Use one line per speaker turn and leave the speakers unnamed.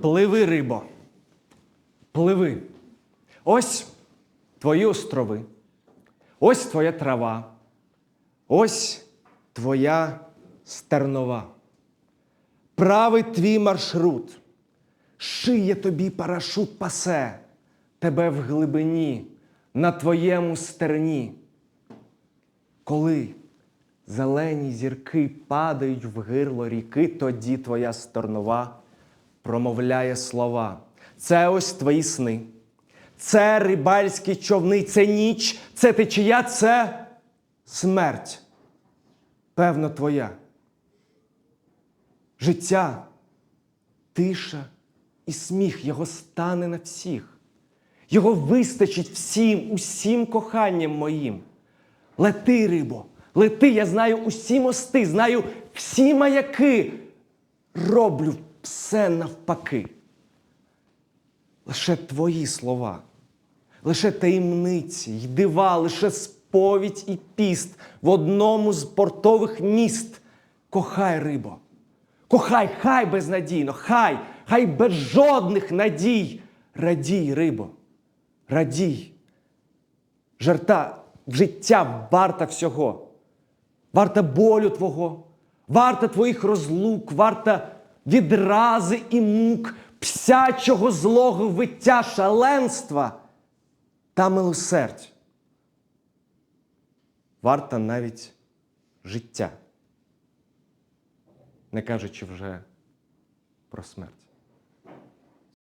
Пливи, рибо, пливи. Ось твої острови, ось твоя трава, ось твоя стернова. Правий твій маршрут, шиє тобі парашут пасе, тебе в глибині, на твоєму стерні. Коли зелені зірки падають в гирло ріки, тоді твоя сторнова промовляє слова. Це ось твої сни. Це рибальські човни, це ніч, це течія, це смерть. Певно, твоя. Життя, тиша і сміх його стане на всіх. Його вистачить всім, усім коханням моїм. Лети, рибо, лети, я знаю усі мости, знаю всі маяки. Роблю все навпаки. Лише твої слова, лише таємниці й дива, лише сповідь і піст в одному з портових міст. Кохай, рибо, кохай, хай безнадійно, хай, хай без жодних надій. Радій, рибо, радій. Жарта життя варта всього. Варта болю твого, варта твоїх розлук, варта відрази і мук, псячого злого виття шаленства та милосердь. Варта навіть життя, не кажучи вже про смерть.